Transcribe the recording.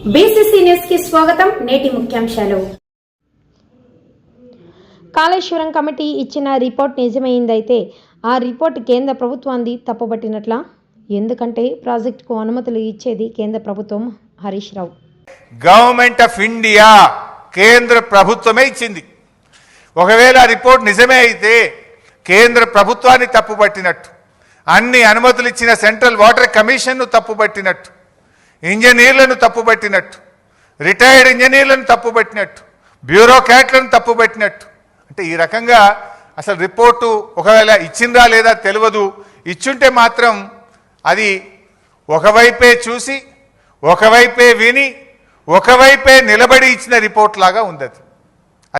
కి స్వాగతం నేటి ముఖ్యాంశాలు. కాళేశ్వరం కమిటీ ఇచ్చిన రిపోర్ట్ నిజమైందైతే ఆ రిపోర్ట్ కేంద్ర ప్రభుత్వాన్ని తప్పుపట్టినట్లా ఎందుకంటే ప్రాజెక్టుకు అనుమతులు ఇచ్చేది కేంద్ర ప్రభుత్వం Harish Rao. Government of India కేంద్ర ప్రభుత్వమే ఇచ్చింది. ఒకవేళ ఆ రిపోర్ట్ నిజమే అయితే కేంద్ర ప్రభుత్వాన్ని తప్పుపట్టినట్టు అన్ని అనుమతులు ఇచ్చిన సెంట్రల్ వాటర్ కమిషన్ను తప్పుపట్టినట్టు ఇంజనీర్లను తప్పుపట్టినట్టు రిటైర్డ్ ఇంజనీర్లను తప్పుపట్టినట్టు బ్యూరోక్రాట్లను తప్పుపట్టినట్టు అంటే ఈ రకంగా అసలు రిపోర్టు ఒకవేళ ఇచ్చిందా లేదా తెలియదు. ఇచ్చుంటే మాత్రం అది ఒకవైపే చూసి ఒకవైపే విని ఒకవైపే నిలబడి ఇచ్చిన రిపోర్ట్ లాగా ఉంది అది.